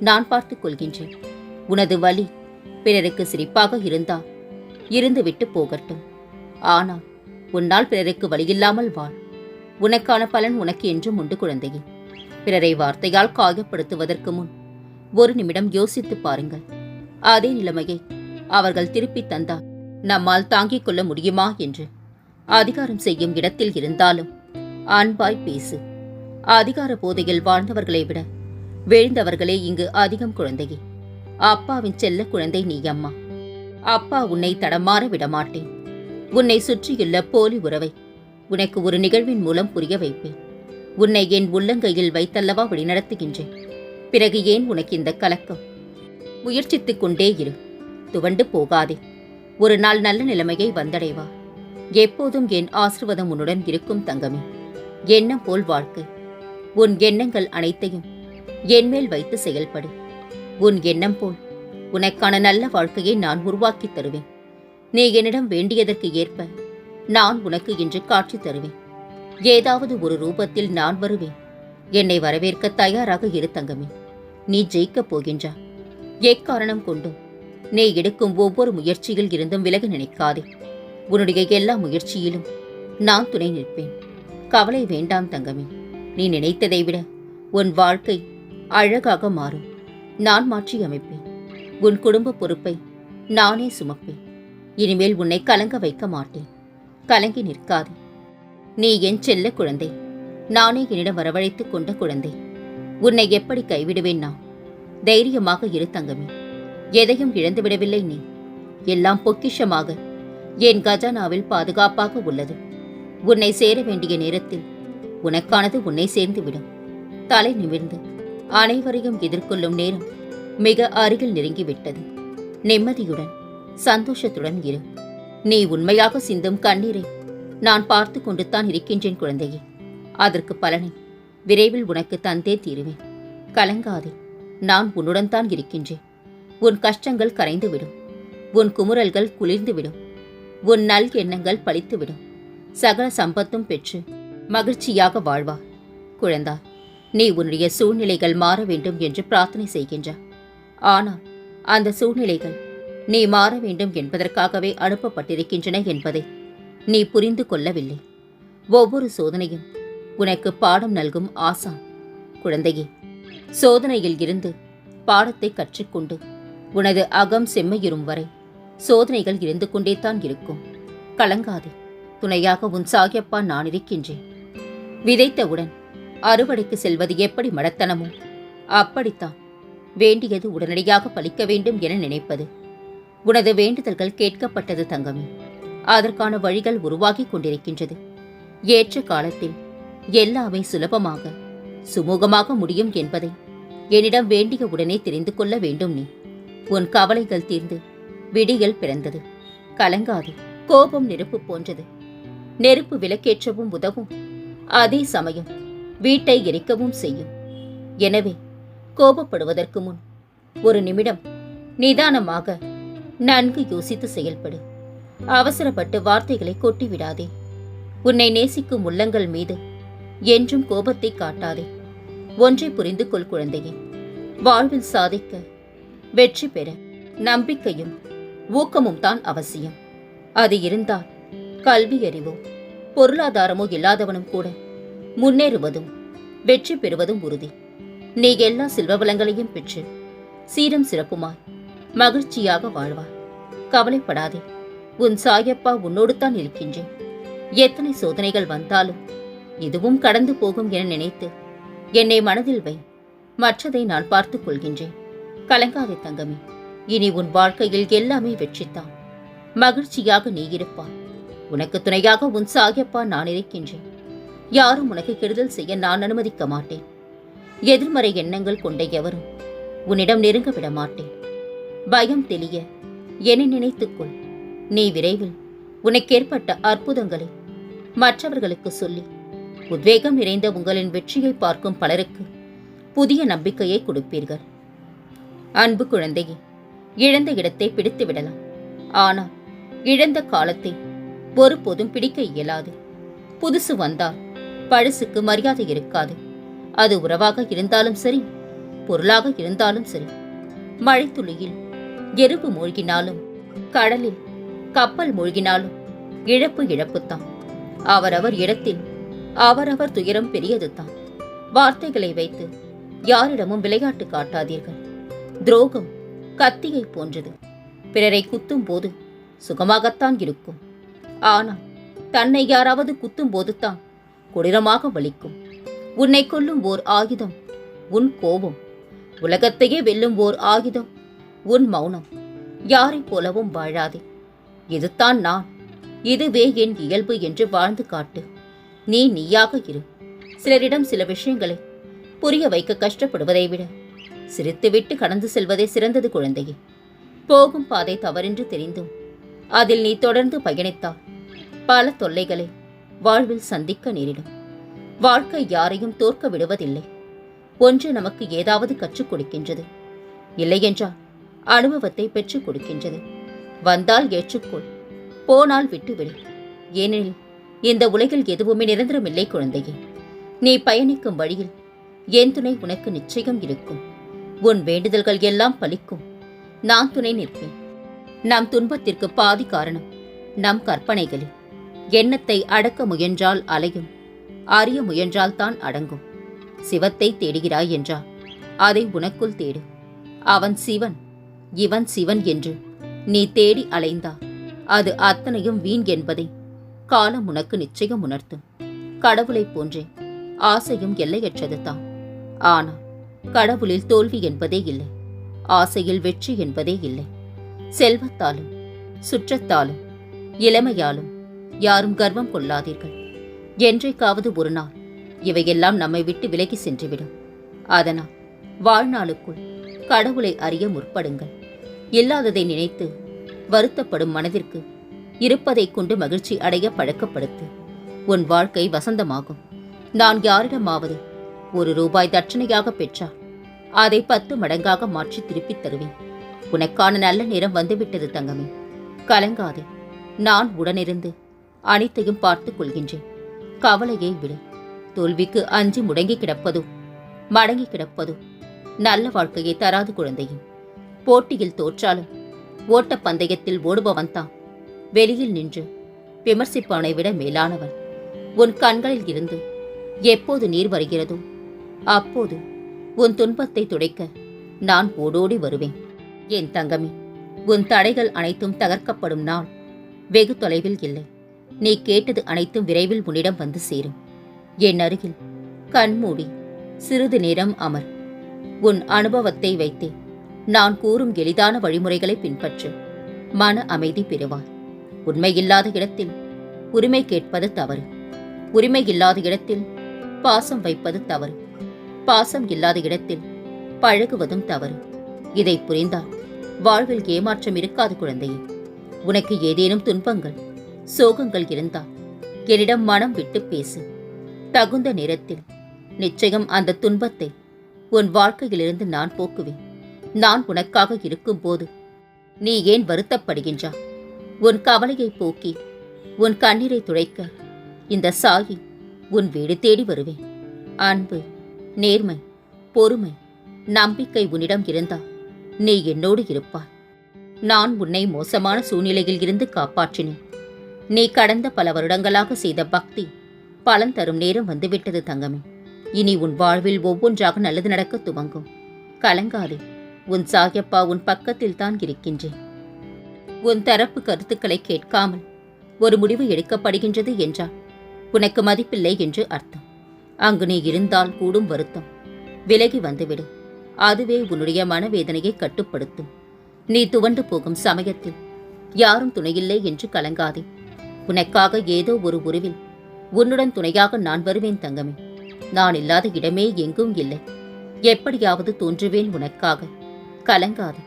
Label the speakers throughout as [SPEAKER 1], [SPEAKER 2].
[SPEAKER 1] நான் பார்த்துக் கொள்கின்றேன். உனது வலி பிறருக்கு சிரிப்பாக இருந்தால் இருந்துவிட்டு போகட்டும். ஆனால் உன்னால் பிறருக்கு வழியில்லாமல் வாழ். உனக்கான பலன் உனக்கு என்றும் உண்டு குழந்தையே. பிறரை வார்த்தையால் காயப்படுத்துவதற்கு முன் ஒரு நிமிடம் யோசித்துப் பாருங்கள். அதே நிலைமையை அவர்கள் திருப்பித் தந்தால் நம்மால் தாங்கிக் கொள்ள முடியுமா என்று. அதிகாரம் செய்யும் இடத்தில் இருந்தாலும் அன்பாய் பேசு. அதிகார போதையில் வாழ்ந்தவர்களை விட வீழ்ந்தவர்களே இங்கு அதிகம் குழந்தையே. அப்பாவின் செல்ல குழந்தை நீ அம்மா. அப்பா உன்னை தடமாற விடமாட்டேன். உன்னை சுற்றியுள்ள போலி உறவை உனக்கு ஒரு நிகழ்வின் மூலம் புரிய வைப்பேன். உன்னை என் உள்ளங்கையில் வைத்தல்லவா வழிநடத்துகின்றேன். பிறகு ஏன் உனக்கு இந்த கலக்கம்? முயற்சித்துக் கொண்டே இரு. துவண்டு போகாதே. ஒரு நாள் நல்ல நிலைமையை வந்தடைவா. எப்போதும் என் ஆசிர்வாதம் உன்னுடன் இருக்கும் தங்கமே. எண்ணம் போல் வாழ்க்கை. உன் எண்ணங்கள் அனைத்தையும் என்மேல் வைத்து செயல்படு. உன் எண்ணம் போல் உனக்கான நல்ல வாழ்க்கையை நான் உருவாக்கித் தருவேன். நீ என்னிடம் வேண்டியதற்கு ஏற்ப நான் உனக்கு இன்று காட்சி தருவேன். ஏதாவது ஒரு ரூபத்தில் நான் வருவேன். என்னை வரவேற்க தயாராக இரு தங்கமே. நீ ஜெயிக்கப் போகின்றா. எக்காரணம் கொண்டும் நீ எடுக்கும் ஒவ்வொரு முயற்சியில் இருந்தும் விலக நினைக்காதே. உன்னுடைய எல்லா முயற்சியிலும் நான் துணை நிற்பேன். கவலை வேண்டாம் தங்கமே. நீ நினைத்ததை விட உன் வாழ்க்கை அழகாக மாறும். நான் மாற்றி அமைப்பேன். உன் குடும்ப பொறுப்பை நானே சுமப்பேன். இனிமேல் உன்னை கலங்க வைக்க மாட்டேன். கலங்கி நிற்காதே. நீ என் செல்ல குழந்தை. நானே என்னிடம் வரவழைத்துக் கொண்ட குழந்தை. உன்னை எப்படி கைவிடுவேன் நான்? தைரியமாக இரு தங்கமே. எதையும் இழந்துவிடவில்லை நீ. எல்லாம் பொக்கிஷமாக. என் கஜானாவில் பாதுகாப்பாக உள்ளது. உன்னை சேர வேண்டிய நேரத்தில் உனக்கானது உன்னை சேர்ந்துவிடும். தலை நிமிர்ந்து. அனைவரையும் எதிர்கொள்ளும் நேரம் மிக அருகில் நெருங்கிவிட்டது. நிம்மதியுடன் சந்தோஷத்துடன் இரு. நீ உண்மையாக சிந்தும் கண்ணீரை நான் பார்த்து கொண்டு தான் இருக்கின்றேன் குழந்தையே. அதற்கு பலனை விரைவில் உனக்கு தந்தே தீருவேன். கலங்காதே நான் உன்னுடன் தான் இருக்கின்றேன். உன் கஷ்டங்கள் கரைந்துவிடும். உன் குமுறல்கள் குளிர்ந்துவிடும். உன் நல் எண்ணங்கள் பழித்துவிடும். சகல சம்பத்தும் பெற்று மகிழ்ச்சியாக வாழ்வா குழந்தா நீ உன்னுடைய சூழ்நிலைகள் மாற வேண்டும் என்று பிரார்த்தனை செய்கின்ற. ஆனால் அந்த சூழ்நிலைகள் நீ மாற வேண்டும் என்பதற்காகவே அனுப்பப்பட்டிருக்கின்றன என்பதை நீ புரிந்து கொள்ளவில்லை. ஒவ்வொரு சோதனையும் உனக்கு பாடம் நல்கும் ஆசான் குழந்தையே சோதனையில் இருந்து பாடத்தை கற்றுக்கொண்டு உனது அகம் செம்மையுறும் வரை சோதனைகள் இருந்து கொண்டே தான் இருக்கும். கலங்காதே துணையாக உன் சாகியப்பா நான் இருக்கின்றேன். விதைத்தவுடன் அறுவடைக்கு செல்வது எப்படி மடத்தனமோ? அப்படித்தான். வேண்டியது உடனடியாக பலிக்க வேண்டும் என நினைப்பது. உனது வேண்டுதல்கள் கேட்கப்பட்டது தங்கமே. அதற்கான வழிகள் உருவாகிக் கொண்டிருக்கின்றது. ஏற்ற காலத்தில் எல்லாமே சுலபமாக சுமூகமாக முடியும் என்பதை என்னிடம் வேண்டிய உடனே தெரிந்து கொள்ள வேண்டும் நீ. உன் கவலைகள் தீர்ந்து விடிகள் பிறந்தது. கலங்காது கோபம் நெருப்பு போன்றது. நெருப்பு விலக்கேற்றவும் உதவும். அதே சமயம் வீட்டை எரிக்கவும் செய்யும். எனவே கோபப்படுவதற்கு முன் ஒரு நிமிடம் நிதானமாக நன்கு யோசித்து செயல்படு. அவசரப்பட்டு வார்த்தைகளை கொட்டிவிடாதே. உன்னை நேசிக்கும் உள்ளங்கள் மீது என்றும் கோபத்தை காட்டாதே. ஒன்றை புரிந்து கொள் குழந்தையே. வாழ்வில் சாதிக்க வெற்றி பெற நம்பிக்கையும் ஊக்கமும் தான் அவசியம். அது இருந்தால் கல்வி அறிவோ பொருளாதாரமோ இல்லாதவனும் கூட முன்னேறுவதும் வெற்றி பெறுவதும் உறுதி. நீ எல்லா செல்வ வளங்களையும் பெற்று சீரம் சிறப்புமாய் மகிழ்ச்சியாக வாழ்வாய். கவலைப்படாதே உன் சாயப்பா உன்னோடு தான் இருக்கின்றேன். எத்தனை சோதனைகள் வந்தாலும் இதுவும் கடந்து போகும் என நினைத்து என்னை மனதில் வை மற்றதை நான் பார்த்துக் கொள்கின்றேன். கலங்காதே தங்கமே இனி உன் வாழ்க்கையில் எல்லாமே வெற்றித்தான் மகிழ்ச்சியாக நீ இருப்பாய். உனக்கு துணையாக உன் சாகியப்பா நான் இருக்கின்றேன். யாரும் உனக்கு கெடுதல் செய்ய நான் அனுமதிக்க மாட்டேன். எதிர்மறை எண்ணங்கள் கொண்ட எவரும் உன்னிடம் நெருங்க விட மாட்டேன். பயம் தெளிய என்னை நினைத்துக்கொள் நீ விரைவில் உனக்கு ஏற்பட்ட அற்புதங்களை மற்றவர்களுக்கு சொல்லி உத்வேகம் நிறைந்த உங்களின் வெற்றியை பார்க்கும் பலருக்கு புதிய நம்பிக்கையை கொடுப்பீர்கள். அன்பு குழந்தையே இழந்த இடத்தை பிடித்து விடலாம். ஆனால் இழந்த காலத்தை ஒருபோதும் பிடிக்க இயலாது. புதுசு வந்தால் பழசுக்கு மரியாதை இருக்காது. அது உறவாக இருந்தாலும் சரி பொருளாக இருந்தாலும் சரி. மழைத்துளியில் எறும்பு மூழ்கினாலும் கடலில் கப்பல் மூழ்கினாலும் இழப்பு இழப்புத்தான். அவரவர் இடத்தில் அவரவர் துயரம் பெரியதுதான். வார்த்தைகளை வைத்து யாரிடமும் விளையாட்டு காட்டாதீர்கள். துரோகம் கத்தியை போன்றது. பிறரை குத்தும் போது சுகமாகத்தான் இருக்கும். ஆனால் தன்னை யாராவது குத்தும் போதுதான் கொடூரமாக வலிக்கும். உன்னை கொல்லும் ஓர் ஆயுதம் உன் கோபம். உலகத்தையே வெல்லும் ஓர் ஆயுதம் உன் மௌனம். யாரை போலவும் வாழாதே. இதுதான் நான். இதுவே என் இயல்பு என்று வாழ்ந்து காட்டு. நீ நீயாக இரு. சிலரிடம் சில விஷயங்களை புரிய வைக்க கஷ்டப்படுவதை விட சிரித்துவிட்டு கடந்து செல்வதே சிறந்தது குழந்தையே. போகும் பாதை தவறென்று தெரிந்தும் அதில் நீ தொடர்ந்து பயணித்தால் பல தொல்லைகளை வாழ்வில் சந்திக்க நேரிடும். வாழ்க்கை யாரையும் தோற்க விடுவதில்லை. ஒன்று நமக்கு ஏதாவது கற்றுக் கொடுக்கின்றது. இல்லையென்றால் அனுபவத்தை பெற்றுக் கொடுக்கின்றது. வந்தால் ஏற்றுக்கொள். போனால் விட்டுவிடு. ஏனெனில் இந்த உலகில் எதுவுமே நிரந்தரமில்லை குழந்தையே. நீ பயணிக்கும் வழியில் என் துணை உனக்கு நிச்சயம் இருக்கும். உன் வேண்டுதல்கள் எல்லாம் பலிக்கும். நான் துணை நிற்பேன். நம் துன்பத்திற்கு பாதி காரணம் நம் கற்பனைகளே. எண்ணத்தை அடக்க முயன்றால் அலையும். அறிய முயன்றால் தான் அடங்கும். சிவத்தை தேடுகிறாய் என்றால் அதை உனக்குள் தேடு. அவன் சிவன் இவன் சிவன் என்று நீ தேடி அலைந்தா. அது அத்தனையும் வீண் என்பதை காலம் உனக்கு நிச்சயம் உணர்த்தும். கடவுளைப் போன்றே ஆசையும் எல்லையற்றது தான். ஆனால் கடவுளில் தோல்வி என்பதே இல்லை. ஆசையில் வெற்றி என்பதே இல்லை. செல்வத்தாலும் சுற்றத்தாலும் இளமையாலும் யாரும் கர்வம் கொள்ளாதீர்கள். என்றைக்காவது ஒரு நாள் இவையெல்லாம் நம்மை விட்டு விலகி சென்றுவிடும். அதனால் வாழ்நாளுக்குள் கடவுளை அறிய முற்படுங்கள். இல்லாததை நினைத்து வருத்தப்படும் மனதிற்கு இருப்பதை கொண்டு மகிழ்ச்சி அடைய பழக்கப்படுத்து. உன் வாழ்க்கை வசந்தமாகும். நான் யாரிடமாவது ஒரு ரூபாய் தட்சணையாக பெற்றால் அதை பத்து மடங்காக மாற்றி திருப்பித் தருவேன். உனக்கான நல்ல நேரம் வந்துவிட்டது தங்கமே. கலங்காதே. நான் உடனிருந்து அனைத்தையும் பார்த்துக் கொள்கின்றேன். கவலையை விடு. தோல்விக்கு அஞ்சி முடங்கி கிடப்பதோ? மடங்கி கிடப்பதோ? நல்ல வாழ்க்கையை தராது குழந்தையும் போட்டியில் தோற்றாலும் ஓட்டப் பந்தயத்தில் ஓடுபவன் தான். வெளியில் நின்று விமர்சிப்பவனை விட மேலானவன். உன் கண்களில் இருந்து எப்போது நீர் வருகிறதோ அப்போது உன் துன்பத்தை துடைக்க நான் ஓடோடி வருவேன். என் தங்கமே உன் தடைகள் அனைத்தும் தகர்க்கப்படும் நாள் வெகு தொலைவில் இல்லை. நீ கேட்டது அனைத்தும் விரைவில் உன்னிடம் வந்து சேரும். என் அருகில் கண்மூடி சிறிது நேரம் அமர். உன் அனுபவத்தை வைத்தே நான் கூறும் எளிதான வழிமுறைகளை பின்பற்று. மன அமைதி பெறுவார். உண்மையில்லாத இடத்தில் உரிமை கேட்பது தவறு. உரிமை இல்லாத இடத்தில் பாசம் வைப்பது தவறு. பாசம் இல்லாத இடத்தில் பழகுவதும் தவறு. இதை புரிந்தால் வாழ்வில் ஏமாற்றம் இருக்காது குழந்தையே. உனக்கு ஏதேனும் துன்பங்கள் சோகங்கள் இருந்தால் என்னிடம் மனம் விட்டு பேசு. தகுந்த நேரத்தில். நிச்சயம் அந்த துன்பத்தை உன் வாழ்க்கையிலிருந்து நான் போக்குவேன். நான் உனக்காக இருக்கும்போது நீ ஏன் வருத்தப்படுகின்றா? உன் கவலையை போக்கி உன் கண்ணீரை துடைக்க இந்த சாயி உன் வீடு தேடி வருவேன். அன்பு நேர்மை பொறுமை நம்பிக்கை உன்னிடம் இருந்தா நீ என்னோடு இருப்பாய். நான் உன்னை மோசமான சூழ்நிலையில் இருந்து காப்பாற்றினேன். நீ கடந்த பல வருடங்களாக செய்த பக்தி பலன் தரும் நேரம் வந்துவிட்டது தங்கமே. இனி உன் வாழ்வில் ஒவ்வொன்றாக நல்லது நடக்க துவங்கும். கலங்காதே உன் சாயப்பா உன் பக்கத்தில் தான் இருக்கின்றேன். உன் தரப்பு கருத்துக்களை கேட்காமல் ஒரு முடிவு எடுக்கப்படுகின்றது என்றால் உனக்கு மதிப்பில்லை என்று அர்த்தம். அங்கு நீ இருந்தால் கூடும் வருத்தம். விலகி வந்துவிடு. அதுவே உன்னுடைய மனவேதனையை கட்டுப்படுத்தும். நீ துவண்டு போகும் சமயத்தில் யாரும் துணையில்லை என்று கலங்காதே. உனக்காக ஏதோ ஒரு உருவில் உன்னுடன் துணையாக நான் வருவேன் தங்கமே. நான் இல்லாத இடமே எங்கும் இல்லை. எப்படியாவது தோன்றுவேன் உனக்காக. கலங்காது.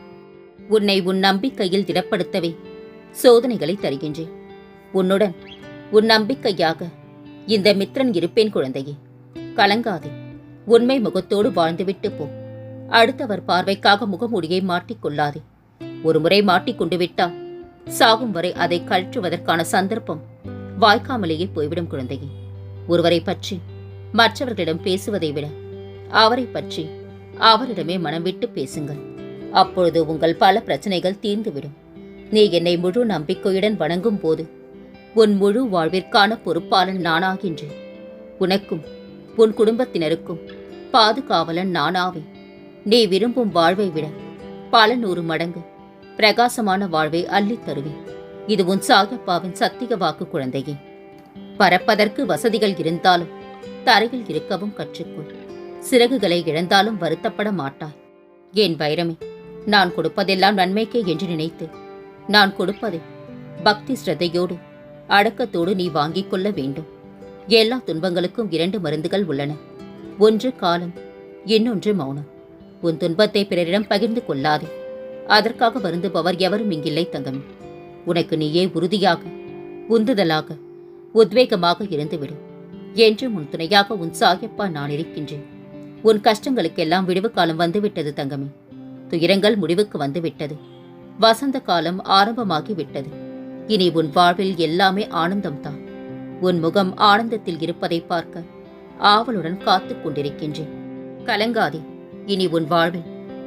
[SPEAKER 1] உன்னை உன் நம்பிக்கையில் திடப்படுத்தவே சோதனைகளை தருகின்றேன். உன்னுடன் உன் நம்பிக்கையாக இந்த மித்திரன் இருப்பேன் குழந்தையே. கலங்காதே. உண்மை முகத்தோடு வாழ்ந்துவிட்டு போ. அடுத்தவர் பார்வைக்காக முகமூடியை மாட்டிக்கொள்ளாதே ஒருமுறை மாட்டிக்கொண்டு விட்டால் சாகும் வரை அதை கழற்றுவதற்கான சந்தர்ப்பம். வாய்க்காமலேயே போய்விடும் குழந்தையே. ஒருவரை பற்றி மற்றவர்களிடம் பேசுவதை விட அவரை பற்றி அவரிடமே மனம் விட்டு பேசுங்கள். அப்பொழுது உங்கள் பல பிரச்சனைகள் தீர்ந்துவிடும். நீ என்னை முழு நம்பிக்கையுடன் வணங்கும் போது உன் முழு வாழ்விற்கான பொறுப்பாளன் நானாகின்றேன். உனக்கும் உன் குடும்பத்தினருக்கும் பாதுகாவலன் நானாவே நீ விரும்பும் வாழ்வை விட பல நூறு மடங்கு பிரகாசமான வாழ்வை அள்ளித் தருவேன். இது உன் சாயப்பாவின் சத்திய வாக்கு குழந்தையே. பறப்பதற்கு வசதிகள் இருந்தாலும் தரையில் இருக்கவும் கற்றுக்கொள். சிறகுகளை இழந்தாலும் வருத்தப்பட மாட்டாய். என் வைரமே நான் கொடுப்பதெல்லாம் நன்மைக்கே என்று நினைத்து நான் கொடுப்பதை பக்தி ஸ்ரத்தையோடு அடக்கத்தோடு நீ வாங்கிக் கொள்ள வேண்டும். எல்லா துன்பங்களுக்கும் இரண்டு மருந்துகள் உள்ளன. ஒன்று காலம் இன்னொன்று மௌனம். உன் துன்பத்தை பிறரிடம் பகிர்ந்து கொள்ளாதே. அதற்காக வருந்துபவர் எவரும் இங்கில்லை தங்கம். உனக்கு நீயே உறுதியாக உந்துதலாக உத்வேகமாக இருந்துவிடு. என்று உன் துணையாக உன் சாயப்பா நான் இருக்கின்றேன். உன் கஷ்டங்களுக்கெல்லாம் விடுவு காலம் வந்துவிட்டது தங்கமே. துயரங்கள் முடிவுக்கு வந்துவிட்டது. வசந்த காலம் ஆரம்பமாகி விட்டது இனி உன் வாழ்வில் எல்லாமே ஆனந்தம்தான். உன் முகம் ஆனந்தத்தில் இருப்பதை பார்க்க ஆவலுடன் காத்துக் கொண்டிருக்கின்றேன். கலங்காதே இனி உன் வாழ்வில்